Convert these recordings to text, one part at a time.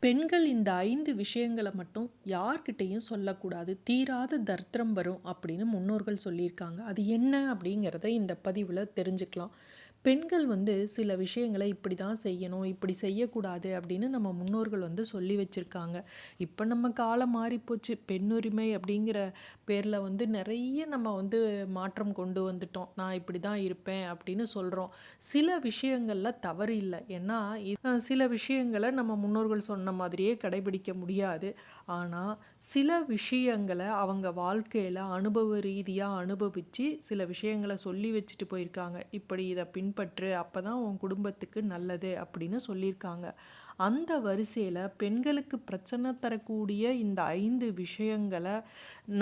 பெண்கள் இந்த ஐந்து விஷயங்களை மட்டும் யார்கிட்டையும் சொல்லக்கூடாது. தீராத தர்த்திரம் வரும் அப்படின்னு முன்னோர்கள் சொல்லியிருக்காங்க. அது என்ன அப்படிங்கிறத இந்த பதிவில் தெரிஞ்சுக்கலாம். பெண்கள் வந்து சில விஷயங்களை இப்படி தான் செய்யணும் இப்படி செய்யக்கூடாது அப்படின்னு நம்ம முன்னோர்கள் வந்து சொல்லி வச்சுருக்காங்க. இப்போ நம்ம காலம் மாறிப்போச்சு. பெண்ணுரிமை அப்படிங்கிற பேரில் வந்து நிறைய நம்ம வந்து மாற்றம் கொண்டு வந்துட்டோம். நான் இப்படி தான் இருப்பேன் அப்படின்னு சொல்கிறோம் சில விஷயங்களில் தவறு இல்லை. ஏன்னா சில விஷயங்களை நம்ம முன்னோர்கள் சொன்ன மாதிரியே கடைபிடிக்க முடியாது. ஆனால் சில விஷயங்களை அவங்க வாழ்க்கையில் அனுபவ ரீதியாக அனுபவித்து சில விஷயங்களை சொல்லி வச்சுட்டு போயிருக்காங்க. இப்படி இதை பின் பின்பற்று அப்போ தான் உன் குடும்பத்துக்கு நல்லது அப்படின்னு சொல்லியிருக்காங்க. அந்த வரிசையில் பெண்களுக்கு பிரச்சனை தரக்கூடிய இந்த ஐந்து விஷயங்களை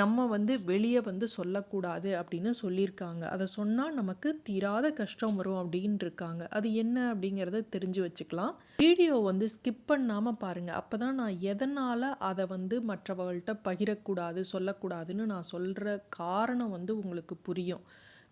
நம்ம வந்து வெளியே வந்து சொல்லக்கூடாது அப்படின்னு சொல்லியிருக்காங்க. அதை சொன்னால் நமக்கு தீராத கஷ்டம் வரும் அப்படின்னு இருக்காங்க அது என்ன அப்படிங்கிறத தெரிஞ்சு வச்சுக்கலாம். வீடியோ வந்து ஸ்கிப் பண்ணாமல் பாருங்கள் அப்போ தான் நான் எதனால் அதை வந்து மற்றவர்கள்ட்ட பகிரக்கூடாது சொல்லக்கூடாதுன்னு நான் சொல்கிற காரணம் வந்து உங்களுக்கு புரியும்.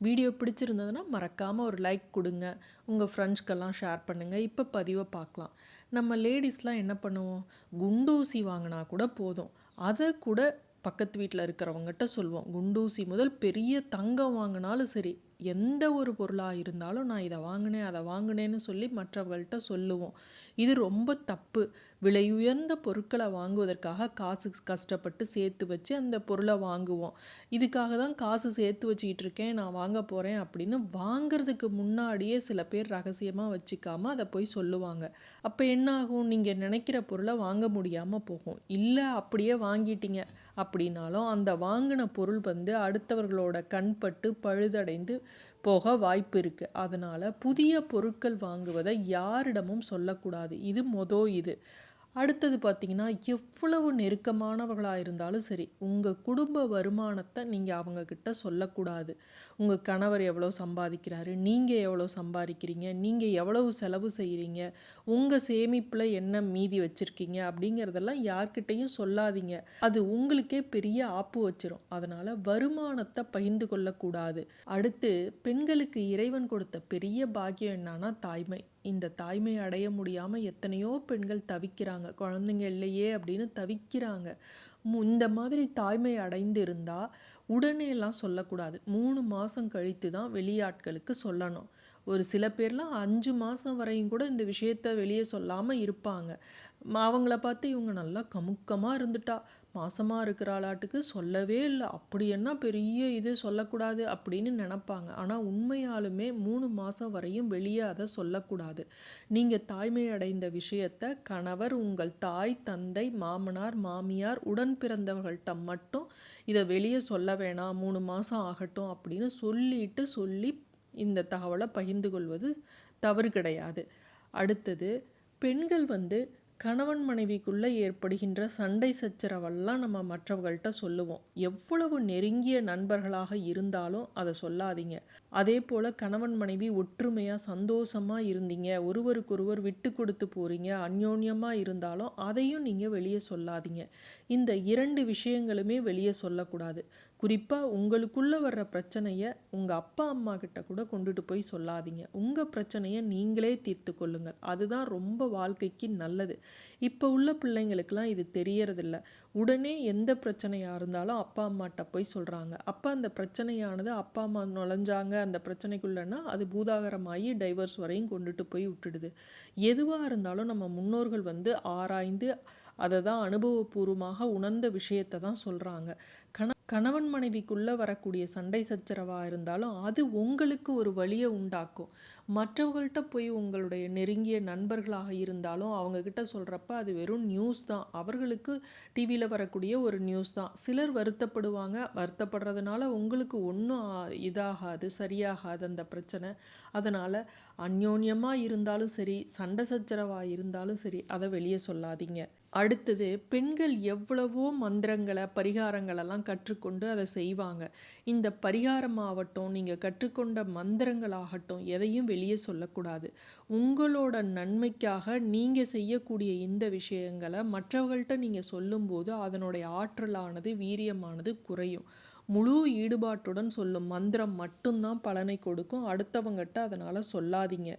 வீடியோ பிடிச்சிருந்ததுன்னா மறக்காமல் ஒரு லைக் கொடுங்க. உங்கள் ஃப்ரெண்ட்ஸ்க்கெல்லாம் ஷேர் பண்ணுங்கள் இப்போ பதிவை பார்க்கலாம். நம்ம லேடிஸ்லாம் என்ன பண்ணுவோம்? குண்டூசி வாங்கினா கூட போதும். அதை கூட பக்கத்து வீட்டில் இருக்கிறவங்ககிட்ட சொல்லுவோம் குண்டூசி முதல் பெரிய தங்கம் வாங்கினாலும் சரி. எந்த ஒரு பொருளாக இருந்தாலும் நான் இதை வாங்கினேன் அதை வாங்கினேன்னு சொல்லி மற்றவர்கள்ட்ட சொல்லுவோம். இது ரொம்ப தப்பு. விலை உயர்ந்த பொருட்களை வாங்குவதற்காக காசு கஷ்டப்பட்டு சேர்த்து வச்சு அந்த பொருளை வாங்குவோம். இதுக்காக தான் காசு சேர்த்து வச்சுக்கிட்டு இருக்கேன் நான் வாங்க போகிறேன் அப்படின்னு வாங்கிறதுக்கு முன்னாடியே சில பேர் ரகசியமாக வச்சுக்காமல் அதை போய் சொல்லுவாங்க. அப்போ என்ன ஆகும்? நீங்கள் நினைக்கிற பொருளை வாங்க முடியாமல் போகும். இல்லை அப்படியே வாங்கிட்டீங்க அப்படின்னாலும் அந்த வாங்கின பொருள் வந்து அடுத்தவர்களோட கண்பட்டு பழுதடைந்து போக வாய்ப்பு இருக்குது அதனால் புதிய பொருட்கள் வாங்குவதை யாரிடமும் சொல்லக்கூடாது. இது மொதோ இது. அடுத்தது பார்த்திங்கன்னா எவ்வளவு நெருக்கமானவர்களாக இருந்தாலும் சரி உங்கள் குடும்ப வருமானத்தை நீங்கள் அவங்கக்கிட்ட சொல்லக்கூடாது. உங்கள் கணவர் எவ்வளோ சம்பாதிக்கிறாரு நீங்கள் எவ்வளோ சம்பாதிக்கிறீங்க நீங்கள் எவ்வளவு செலவு செய்கிறீங்க உங்கள் சேமிப்பில் என்ன மீதி வச்சுருக்கீங்க அப்படிங்கிறதெல்லாம் யார்கிட்டையும் சொல்லாதீங்க. அது உங்களுக்கே பெரிய ஆப்பு வச்சிரும். அதனால் வருமானத்தை பகிர்ந்து கொள்ளக்கூடாது. அடுத்து பெண்களுக்கு இறைவன் கொடுத்த பெரிய பாக்கியம் என்னன்னா தாய்மை. இந்த தாய்மை அடைய முடியாமல் எத்தனையோ பெண்கள் தவிக்கிறாங்க. குழந்தைங்க இல்லையே அப்படின்னு தவிக்கிறாங்க. இந்த மாதிரி தாய்மை அடைந்து இருந்தால் உடனே எல்லாம் சொல்லக்கூடாது. மூணு மாதம் கழித்து தான் வெளியாட்களுக்கு சொல்லணும். ஒரு சில பேர்லாம் அஞ்சு மாதம் வரையும் கூட இந்த விஷயத்த வெளியே சொல்லாமல் இருப்பாங்க. அவங்கள பார்த்து இவங்க நல்லா கமுக்கமாக இருந்துட்டா. மாசமாக இருக்கிற ஆளாட்டுக்கு சொல்லவே இல்லை. அப்படி என்ன பெரிய இது சொல்லக்கூடாது அப்படின்னு நினப்பாங்க. ஆனால் உண்மையாலுமே மூணு மாதம் வரையும் வெளியே அதை சொல்லக்கூடாது. நீங்கள் தாய்மை அடைந்த விஷயத்த கணவர் உங்கள் தாய் தந்தை மாமனார் மாமியார் உடன் பிறந்தவர்கள்ட்ட மட்டும் இதை வெளியே சொல்ல வேணாம். மூணு மாதம் ஆகட்டும் அப்படின்னு சொல்லிட்டு சொல்லி இந்த தகவலை பகிர்ந்து கொள்வது தவறு கிடையாது. அடுத்தது பெண்கள் வந்து கணவன் மனைவிக்குள்ளே ஏற்படுகின்ற சண்டை சச்சரவெல்லாம் நம்ம மற்றவர்கள்ட்ட சொல்லுவோம். எவ்வளவு நெருங்கிய நண்பர்களாக இருந்தாலும் அதை சொல்லாதீங்க. அதே போல் கணவன் மனைவி ஒற்றுமையாக சந்தோஷமாக இருந்தீங்க. ஒருவருக்கொருவர் விட்டு கொடுத்து போகிறீங்க அந்யோன்யமாக இருந்தாலும் அதையும் நீங்கள் வெளியே சொல்லாதீங்க. இந்த இரண்டு விஷயங்களுமே வெளியே சொல்லக்கூடாது. குறிப்பாக உங்களுக்குள்ளே வர்ற பிரச்சனையை உங்கள் அப்பா அம்மா கிட்ட கூட கொண்டுட்டு போய் சொல்லாதீங்க. உங்கள் பிரச்சனையை நீங்களே தீர்த்து கொள்ளுங்கள். அதுதான் ரொம்ப வாழ்க்கைக்கு நல்லது. இப்போ உள்ள பிள்ளைங்களுக்கெல்லாம் இது தெரியறதில்ல. உடனே எந்த பிரச்சனையாக இருந்தாலும் அப்பா அம்மாட்ட போய் சொல்கிறாங்க அப்போ அந்த பிரச்சனையானது அப்பா அம்மா நுழைஞ்சாங்க அந்த பிரச்சனைக்குள்ளேன்னா அது பூதாகரமாகி டைவர்ஸ் வரையும் கொண்டுட்டு போய் விட்டுடுது. எதுவாக இருந்தாலும் நம்ம முன்னோர்கள் வந்து ஆராய்ந்து அதை தான் அனுபவபூர்வமாக உணர்ந்த விஷயத்தை தான் சொல்கிறாங்க கண கணவன் மனைவிக்குள்ளே வரக்கூடிய சண்டை சச்சரவாக இருந்தாலும் அது உங்களுக்கு ஒரு வழியை உண்டாக்கும். மற்றவர்கள்ட்ட போய் உங்களுடைய நெருங்கிய நண்பர்களாக இருந்தாலும் அவங்கக்கிட்ட சொல்கிறப்ப அது வெறும் நியூஸ் தான். அவர்களுக்கு டிவியில் வரக்கூடிய ஒரு நியூஸ் தான். சிலர் வருத்தப்படுவாங்க. வருத்தப்படுறதுனால உங்களுக்கு ஒன்றும் இதாகாது சரியாகாது அந்த பிரச்சனை. அதனால் அந்யோன்யமாக இருந்தாலும் சரி சண்டை சச்சரவாக இருந்தாலும் சரி அதை வெளியே சொல்லாதீங்க. அடுத்தது பெண்கள் எவ்வளவோ மந்திரங்களை பரிகாரங்களெல்லாம் கற்றுக்கொண்டு அதை செய்வாங்க. இந்த பரிகாரமாகட்டும் நீங்கள் கற்றுக்கொண்ட மந்திரங்களாகட்டும் எதையும் வெளியே சொல்லக்கூடாது. உங்களோட நன்மைக்காக நீங்கள் செய்யக்கூடிய இந்த விஷயங்களை மற்றவர்கள்ட்ட நீங்கள் சொல்லும்போது அதனுடைய ஆற்றலானது வீரியமானது குறையும். முழு ஈடுபாட்டுடன் சொல்லும் மந்திரம் மட்டும்தான் பலனை கொடுக்கும். அடுத்தவங்ககிட்ட அதனால் சொல்லாதீங்க.